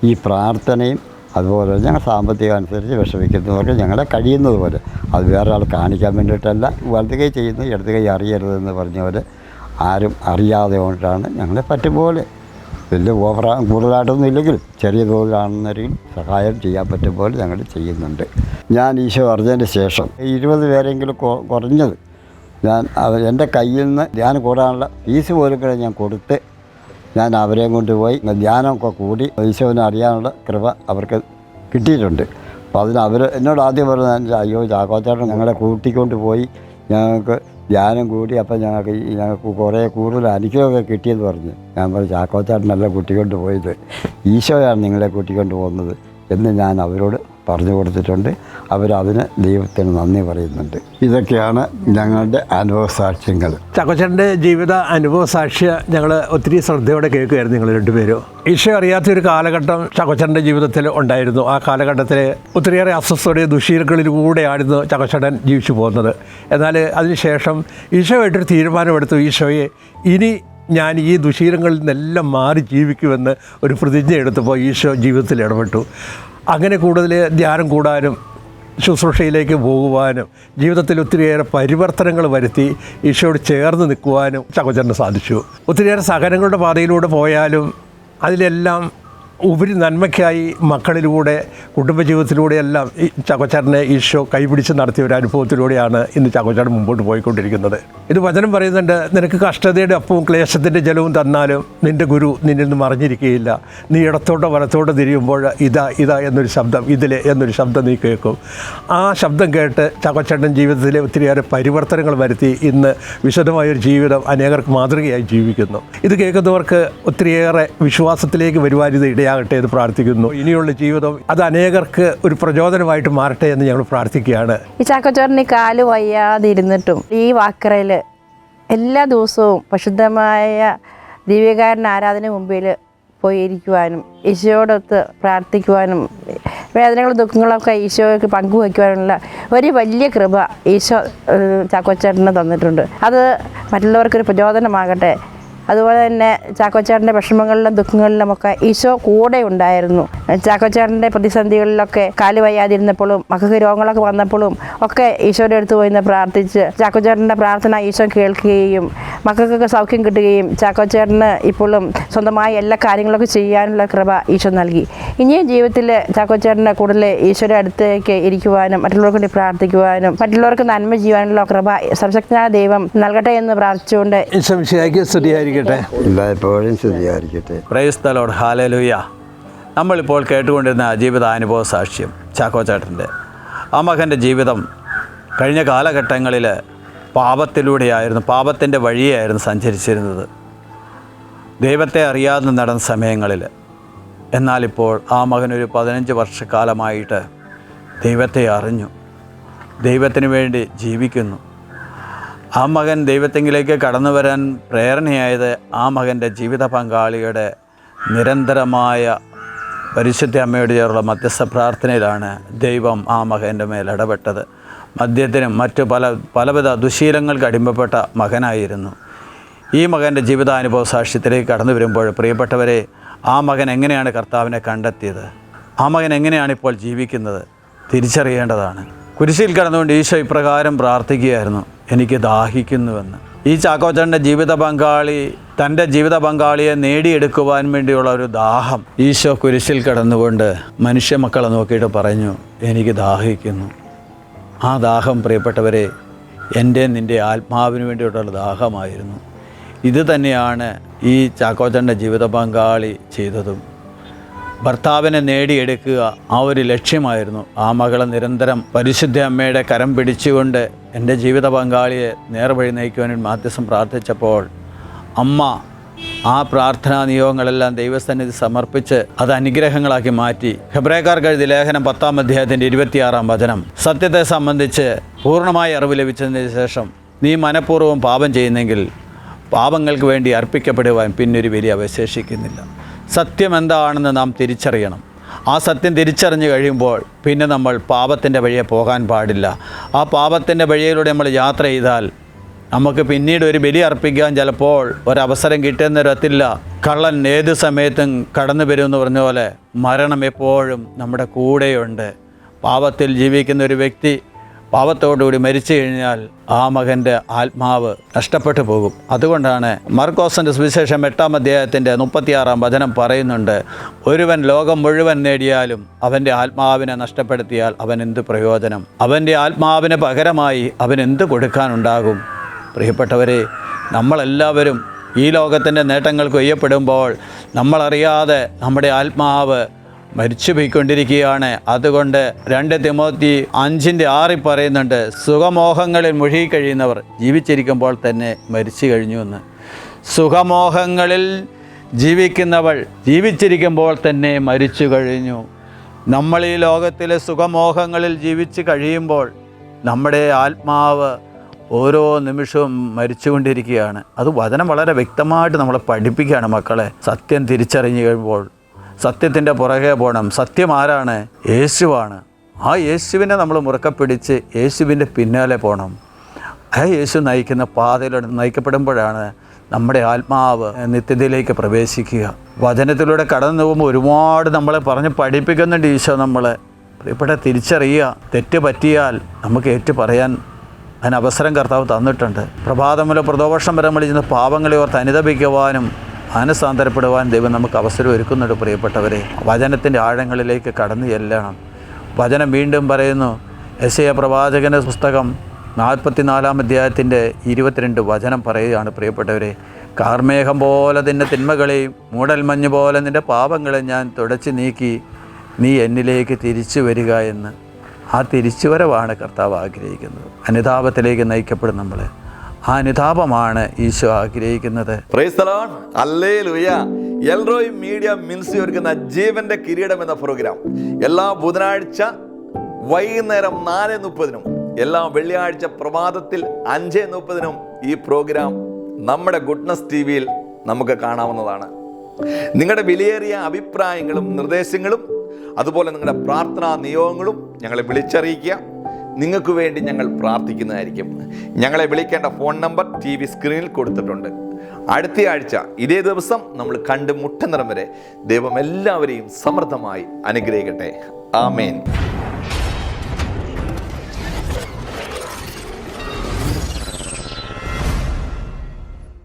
ഈ പ്രാർത്ഥനയും അതുപോലെ ഞങ്ങൾ സാമ്പത്തികം അനുസരിച്ച് വിഷമിക്കുന്നവർക്ക് ഞങ്ങളെ കഴിയുന്നത് പോലെ. അത് വേറെ ആൾ കാണിക്കാൻ വേണ്ടിയിട്ടല്ല. വലത് കൈ ചെയ്യുന്നത് ഇടത് കൈ അറിയരുതെന്ന് പറഞ്ഞവർ ആരും അറിയാതെ കൊണ്ടാണ് ഞങ്ങളെ പറ്റുപോലെ വലിയ ഓവറാ കൂടുതലായിട്ടൊന്നും ഇല്ലെങ്കിലും ചെറിയ തോതിലാണെന്നൊരിക്കലും സഹായം ചെയ്യാൻ പറ്റും പോലെ ഞങ്ങൾ ചെയ്യുന്നുണ്ട്. ഞാൻ ഈശോ അറിഞ്ഞതിന് ശേഷം ഇരുപത് പേരെങ്കിലും കുറഞ്ഞത് ഞാൻ അവർ എന്റെ കയ്യിൽ നിന്ന് ധ്യാനം കൂടാനുള്ള ഫീസ് പോലും കൂടെ ഞാൻ കൊടുത്ത് ഞാൻ അവരെയും കൊണ്ടുപോയി ധ്യാനമൊക്കെ കൂടി ഈശോനെ അറിയാനുള്ള കൃപ അവർക്ക് കിട്ടിയിട്ടുണ്ട്. അപ്പോൾ അതിന് അവർ എന്നോട് ആദ്യം പറഞ്ഞു അയ്യോ ചാക്കോച്ചേട്ടൻ ഞങ്ങളെ കൂട്ടിക്കൊണ്ട് പോയി ഞങ്ങൾക്ക് ധ്യാനം കൂടി അപ്പം ഞങ്ങൾക്ക് ഞങ്ങൾക്ക് കുറേ കൂടുതൽ അനുഗ്രഹമൊക്കെ കിട്ടിയെന്ന് പറഞ്ഞു. ഞാൻ പറഞ്ഞു നല്ല കൂട്ടിക്കൊണ്ട് പോയത്. ഈശോയാണ് നിങ്ങളെ കൂട്ടിക്കൊണ്ട് പോകുന്നത് എന്ന് ഞാൻ അവരോട് പറഞ്ഞു കൊടുത്തിട്ടുണ്ട്. അവരതിന് ദൈവത്തിന് നന്ദി പറയുന്നുണ്ട്. ഇതൊക്കെയാണ് ഞങ്ങളുടെ അനുഭവസാക്ഷ്യങ്ങൾ ചക്കച്ചന്റെ ജീവിത അനുഭവ സാക്ഷ്യ ഞങ്ങൾ ഒത്തിരി ശ്രദ്ധയോടെ കേൾക്കുകയായിരുന്നു നിങ്ങൾ രണ്ടുപേരും. ഈശോ അറിയാത്തൊരു കാലഘട്ടം ചക്കച്ചന്റെ ജീവിതത്തിൽ ഉണ്ടായിരുന്നു. ആ കാലഘട്ടത്തിൽ ഒത്തിരിയേറെ അസ്വസ്ഥതയും ദുശീലങ്ങളിലൂടെയായിരുന്നു ചക്കച്ചടൻ ജീവിച്ചു പോകുന്നത്. എന്നാൽ അതിനുശേഷം ഈശോയായിട്ടൊരു തീരുമാനമെടുത്തു. ഈശോയെ ഇനി ഞാൻ ഈ ദുശീലങ്ങളിൽ നിന്നെല്ലാം മാറി ജീവിക്കുമെന്ന് ഒരു പ്രതിജ്ഞ എടുത്തപ്പോൾ ഈശോ ജീവിതത്തിൽ ഇടപെട്ടു. അങ്ങനെ കൂടുതൽ ധ്യാനം കൂടാനും ശുശ്രൂഷയിലേക്ക് പോകുവാനും ജീവിതത്തിൽ ഒത്തിരിയേറെ പരിവർത്തനങ്ങൾ വരുത്തി ഈശോയോട് ചേർന്ന് നിൽക്കുവാനും ചകോചരന് സാധിച്ചു. ഒത്തിരിയേറെ സഹനങ്ങളുടെ പാതയിലൂടെ പോയാലും അതിലെല്ലാം ഉപരി നന്മയ്ക്കായി മക്കളിലൂടെ കുടുംബജീവിതത്തിലൂടെയെല്ലാം ഈ ചാക്കോച്ചാരനെ ഈശോ കൈപിടിച്ച് നടത്തിയ ഒരു അനുഭവത്തിലൂടെയാണ് ഇന്ന് ചകോച്ചാട് മുമ്പോട്ട് പോയിക്കൊണ്ടിരിക്കുന്നത്. ഇത് വചനം പറയുന്നുണ്ട് നിനക്ക് കഷ്ടതയുടെ അപ്പവും ക്ലേശത്തിന്റെ ജലവും തന്നാലും നിന്റെ ഗുരു നിന്നിൽ നിന്ന് മറിഞ്ഞിരിക്കുകയില്ല നീ ഇടത്തോട്ടോ വലത്തോട്ടോ തിരിയുമ്പോൾ ഇതാ ഇതാ എന്നൊരു ശബ്ദം ഇതിലെ എന്നൊരു ശബ്ദം നീ കേൾക്കും. ആ ശബ്ദം കേട്ട് ചാക്കോച്ചേട്ടൻ ജീവിതത്തിലെ ഒത്തിരിയേറെ പരിവർത്തനങ്ങൾ വരുത്തി ഇന്ന് വിശദമായൊരു ജീവിതം അനേകർക്ക് മാതൃകയായി ജീവിക്കുന്നു. ഇത് കേൾക്കുന്നവർക്ക് ഒത്തിരിയേറെ വിശ്വാസത്തിലേക്ക് വരുവാനിത് ഇത് ഇടയാകട്ടെ എന്ന് പ്രാർത്ഥിക്കുന്നു. ഇനിയുള്ള ജീവിതം അത് അനേകർക്ക് ഒരു പ്രചോദനമായിട്ട് മാറട്ടെ എന്ന് ഞങ്ങൾ പ്രാർത്ഥിക്കുകയാണ്. ഈ ചാക്കോച്ചോറിന് കാൽ വയ്യാതിരുന്നിട്ടും ഈ വാക്കറയിൽ എല്ലാ ദിവസവും പരിശുദ്ധമായ ദിവ്യകാരൻ ആരാധന മുമ്പിൽ പോയിരിക്കുവാനും ഈശോയോടൊത്ത് പ്രാർത്ഥിക്കുവാനും വേദനകളും ദുഃഖങ്ങളൊക്കെ ഈശോയ്ക്ക് പങ്കുവയ്ക്കുവാനുള്ള ഒരു വലിയ കൃപ ഈശോ ചാക്കോച്ചേട്ടന് തന്നിട്ടുണ്ട്. അത് മറ്റുള്ളവർക്കൊരു പ്രചോദനമാകട്ടെ. അതുപോലെ തന്നെ ചാക്കോച്ചാറിന്റെ വിഷമങ്ങളിലും ദുഃഖങ്ങളിലും ഒക്കെ ഈശോ കൂടെ ഉണ്ടായിരുന്നു. ചാക്കോച്ചാറിന്റെ പ്രതിസന്ധികളിലൊക്കെ കാൽ വയ്യാതിരുന്നപ്പോഴും മക്കൾക്ക് രോഗങ്ങളൊക്കെ വന്നപ്പോഴും ഒക്കെ ഈശോയുടെ അടുത്ത് പോയി നിന്ന് പ്രാർത്ഥിച്ച് ചാക്കോച്ചാറിന്റെ പ്രാർത്ഥന ഈശോ കേൾക്കുകയും മക്കൾക്കൊക്കെ സൗഖ്യം കിട്ടുകയും ചാക്കോച്ചേട്ടന് ഇപ്പോഴും സ്വന്തമായി എല്ലാ കാര്യങ്ങളൊക്കെ ചെയ്യാനുള്ള കൃപ ഈശോ നൽകി. ഇനിയും ജീവിതത്തിൽ ചാക്കോച്ചേട്ടന് കൂടുതൽ ഈശോയുടെ അടുത്തേക്ക് ഇരിക്കുവാനും മറ്റുള്ളവർക്ക് വേണ്ടി പ്രാർത്ഥിക്കുവാനും മറ്റുള്ളവർക്ക് നന്മ ചെയ്യുവാനുള്ള കൃപ സർവശക്തനായ ദൈവം നൽകട്ടെ എന്ന് പ്രാർത്ഥിച്ചുകൊണ്ട് സ്തുതിയായിരിക്കട്ടെ. എല്ലായ്പ്പോഴും ശരിയായിരിക്കട്ടെ പ്രൈസ് ദ ലോർഡ്. ഹാലലുയ നമ്മളിപ്പോൾ കേട്ടുകൊണ്ടിരുന്ന ജീവിതാനുഭവ സാക്ഷ്യം ചാക്കോച്ചേട്ടന്റെ. ആ മകന്റെ ജീവിതം കഴിഞ്ഞ കാലഘട്ടങ്ങളിൽ പാപത്തിലൂടെയായിരുന്നു പാപത്തിന്റെ വഴിയായിരുന്നു സഞ്ചരിച്ചിരുന്നത്. ദൈവത്തെ അറിയാതെ നടന്ന സമയങ്ങളിൽ എന്നാലിപ്പോൾ ആ മകനൊരു പതിനഞ്ച് വർഷക്കാലമായിട്ട് ദൈവത്തെ അറിഞ്ഞു ദൈവത്തിന് വേണ്ടി ജീവിക്കുന്നു. ആ മകൻ ദൈവത്തെങ്കിലേക്ക് കടന്നു വരാൻ പ്രേരണയായത് ആ മകന്റെ ജീവിത പങ്കാളിയുടെ നിരന്തരമായ പരിശുദ്ധ അമ്മയോട് ചേർന്നുള്ള മധ്യസ്ഥ പ്രാർത്ഥനയിലാണ് ദൈവം ആ മകന്റെ മേൽ ഇടപെട്ടത്. മദ്യത്തിനും മറ്റു പല പലവിധ ദുശീലങ്ങൾക്ക് അടിമപ്പെട്ട മകനായിരുന്നു. ഈ മകന്റെ ജീവിതാനുഭവ സാക്ഷ്യത്തിലേക്ക് കടന്നു വരുമ്പോൾ പ്രിയപ്പെട്ടവരെ ആ മകൻ എങ്ങനെയാണ് കർത്താവിനെ കണ്ടെത്തിയത്? ആ മകൻ എങ്ങനെയാണ് ഇപ്പോൾ ജീവിക്കുന്നത്? തിരിച്ചറിയേണ്ടതാണ്. കുരിശിൽ കടന്നുകൊണ്ട് ഈശോ ഇപ്രകാരം പ്രാർത്ഥിക്കുകയായിരുന്നു എനിക്ക് ദാഹിക്കുന്നുവെന്ന്. ഈ ചാക്കോച്ചന്റെ ജീവിത പങ്കാളി തന്റെ ജീവിത പങ്കാളിയെ നേടിയെടുക്കുവാൻ വേണ്ടിയുള്ള ഒരു ദാഹം ഈശോ കുരിശിൽ കടന്നുകൊണ്ട് മനുഷ്യ മക്കളെ നോക്കിയിട്ട് പറഞ്ഞു എനിക്ക് ദാഹിക്കുന്നു. ആ ദാഹം പ്രിയപ്പെട്ടവരെ എന്റെ നിന്റെ ആത്മാവിന് വേണ്ടിയിട്ടുള്ള ദാഹമായിരുന്നു. ഇത് തന്നെയാണ് ഈ ചാക്കോച്ചന്റെ ജീവിത പങ്കാളി ചെയ്തതും. ഭർത്താവിനെ നേടിയെടുക്കുക ആ ഒരു ലക്ഷ്യമായിരുന്നു. ആ മകളെ നിരന്തരം പരിശുദ്ധ അമ്മയുടെ കരം പിടിച്ചുകൊണ്ട് എന്റെ ജീവിത പങ്കാളിയെ നേർവഴി നയിക്കുവാൻ മാധ്യസം പ്രാർത്ഥിച്ചപ്പോൾ അമ്മ ആ പ്രാർത്ഥനാ നിയോഗങ്ങളെല്ലാം ദൈവസന്നിധി സമർപ്പിച്ച് അത് അനുഗ്രഹങ്ങളാക്കി മാറ്റി. ഹെബ്രേക്കാർക്ക് കഴുതി ലേഖനം പത്താം അധ്യായത്തിന്റെ ഇരുപത്തിയാറാം വചനം. സത്യത്തെ സംബന്ധിച്ച് പൂർണമായ അറിവ് ലഭിച്ചതിന് ശേഷം നീ മനഃപൂർവം പാപം ചെയ്യുന്നെങ്കിൽ പാപങ്ങൾക്ക് വേണ്ടി അർപ്പിക്കപ്പെടുവാൻ പിന്നൊരു വലിയ അവശേഷിക്കുന്നില്ല. സത്യം എന്താണെന്ന് നാം തിരിച്ചറിയണം. ആ സത്യം തിരിച്ചറിഞ്ഞു കഴിയുമ്പോൾ പിന്നെ നമ്മൾ പാപത്തിന്റെ വഴിയെ പോകാൻ പാടില്ല. ആ പാപത്തിന്റെ വഴിയിലൂടെ നമ്മൾ യാത്ര ചെയ്താൽ നമുക്ക് പിന്നീട് ഒരു ബലി അർപ്പിക്കാൻ ചിലപ്പോൾ ഒരവസരം കിട്ടുന്ന കിട്ടുന്നൊരത്തില്ല കള്ളൻ ഏത് സമയത്തും കടന്നു വരുമെന്ന് പറഞ്ഞ പോലെ മരണം എപ്പോഴും നമ്മുടെ കൂടെയുണ്ട്. പാപത്തിൽ ജീവിക്കുന്ന ഒരു വ്യക്തി പാപത്തോടുകൂടി മരിച്ചു കഴിഞ്ഞാൽ ആ മകന്റെ ആത്മാവ് നഷ്ടപ്പെട്ടു പോകും. അതുകൊണ്ടാണ് മർക്കോസിന്റെ സുവിശേഷം എട്ടാം അധ്യായത്തിന്റെ മുപ്പത്തിയാറാം വചനം പറയുന്നുണ്ട് ഒരുവൻ ലോകം മുഴുവൻ നേടിയാലും അവന്റെ ആത്മാവിനെ നഷ്ടപ്പെടുത്തിയാൽ അവൻ എന്ത് പ്രയോജനം? അവന്റെ ആത്മാവിന് പകരമായി അവൻ എന്ത് കൊടുക്കാനുണ്ടാകും? പ്രിയപ്പെട്ടവരെ നമ്മളെല്ലാവരും ഈ ലോകത്തിന്റെ നേട്ടങ്ങൾ കൊയ്യപ്പെടുമ്പോൾ നമ്മളറിയാതെ നമ്മുടെ ആത്മാവ് മരിച്ചു പോയിക്കൊണ്ടിരിക്കുകയാണ്. അതുകൊണ്ട് രണ്ട് തിമോത്തി അഞ്ചിന്റെ ആറിൽ പറയുന്നുണ്ട് സുഖമോഹങ്ങളിൽ മുഴുകിക്കഴിയുന്നവർ ജീവിച്ചിരിക്കുമ്പോൾ തന്നെ മരിച്ചു കഴിഞ്ഞു എന്ന്. സുഖമോഹങ്ങളിൽ ജീവിക്കുന്നവൾ ജീവിച്ചിരിക്കുമ്പോൾ തന്നെ മരിച്ചു കഴിഞ്ഞു. നമ്മൾ ഈ ലോകത്തിലെ സുഖമോഹങ്ങളിൽ ജീവിച്ച് കഴിയുമ്പോൾ നമ്മുടെ ആത്മാവ് ഓരോ നിമിഷവും മരിച്ചുകൊണ്ടിരിക്കുകയാണ്. അത് വചനം വളരെ വ്യക്തമായിട്ട് നമ്മളെ പഠിപ്പിക്കുകയാണ് മക്കളെ. സത്യം തിരിച്ചറിഞ്ഞു കഴിയുമ്പോൾ സത്യത്തിന്റെ പുറകെ പോകണം. സത്യം ആരാണ്? യേശുവാണ്. ആ യേശുവിനെ നമ്മൾ മുറുക്കെ പിടിച്ച് യേശുവിന്റെ പിന്നാലെ പോകണം. ആ യേശു നയിക്കുന്ന പാതയിലൂടെ നയിക്കപ്പെടുമ്പോഴാണ് നമ്മുടെ ആത്മാവ് നിത്യതയിലേക്ക് പ്രവേശിക്കുക. വചനത്തിലൂടെ കടന്നു പോകുമ്പോൾ ഒരുപാട് നമ്മളെ പറഞ്ഞ് പഠിപ്പിക്കുന്നുണ്ട് ഈശോ നമ്മളെ. ഇവിടെ തിരിച്ചറിയുക. തെറ്റ് പറ്റിയാൽ നമുക്ക് ഏറ്റു പറയാൻ അതിന് അവസരം കർത്താവ് തന്നിട്ടുണ്ട്. പ്രഭാതം മുതൽ പ്രദോഷം വരെ നമ്മൾ ചെയ്യുന്ന പാവങ്ങളെ ഓർത്ത് അനുദപിക്കുവാനും മാനസാന്തരപ്പെടുവാനും ദൈവം നമുക്ക് അവസരം ഒരുക്കുന്നുണ്ട് പ്രിയപ്പെട്ടവരെ. വചനത്തിന്റെ ആഴങ്ങളിലേക്ക് കടന്നു ചെല്ലണം. വചനം വീണ്ടും പറയുന്നു. എസ് എ പ്രവാചകന്റെ പുസ്തകം നാൽപ്പത്തിനാലാം അധ്യായത്തിന്റെ ഇരുപത്തിരണ്ട് വചനം പറയുകയാണ് പ്രിയപ്പെട്ടവരെ. കാർമേഘം പോലെ നിന്റെ തിന്മകളെയും മൂടൽമഞ്ഞ് പോലെ നിന്റെ പാപങ്ങളെ ഞാൻ തുടച്ചു നീക്കി. നീ എന്നിലേക്ക് തിരിച്ചു വരിക എന്ന്. ആ തിരിച്ചുവരവാണ് കർത്താവ് ആഗ്രഹിക്കുന്നത്. അനുതാപത്തിലേക്ക് നയിക്കപ്പെടും നമ്മൾ ആ അനുതാപമാണ് ഈശോ ആഗ്രഹിക്കുന്നത്. മീഡിയ മിൻസി ഒരുക്കുന്ന ജീവന്റെ കിരീടം എന്ന പ്രോഗ്രാം എല്ലാ ബുധനാഴ്ച വൈകുന്നേരം നാല് മുപ്പതിനും എല്ലാ വെള്ളിയാഴ്ച പ്രഭാതത്തിൽ അഞ്ച് മുപ്പതിനും ഈ പ്രോഗ്രാം നമ്മുടെ ഗുഡ്നസ് ടി വിയിൽ നമുക്ക് കാണാവുന്നതാണ്. നിങ്ങളുടെ വിലയേറിയ അഭിപ്രായങ്ങളും നിർദ്ദേശങ്ങളും അതുപോലെ നിങ്ങളുടെ പ്രാർത്ഥനാ നിയോഗങ്ങളും ഞങ്ങളെ വിളിച്ചറിയിക്കുക. നിങ്ങൾക്ക് വേണ്ടി ഞങ്ങൾ പ്രാർത്ഥിക്കുന്നതായിരിക്കും. ഞങ്ങളെ വിളിക്കേണ്ട ഫോൺ നമ്പർ ടി വി സ്ക്രീനിൽ കൊടുത്തിട്ടുണ്ട്. അടുത്ത ആഴ്ച ഇതേ ദിവസം നമ്മൾ കണ്ടുമുട്ടുന്നിടം വരെ ദൈവം എല്ലാവരെയും സമൃദ്ധമായി അനുഗ്രഹിക്കട്ടെ. ആമേൻ.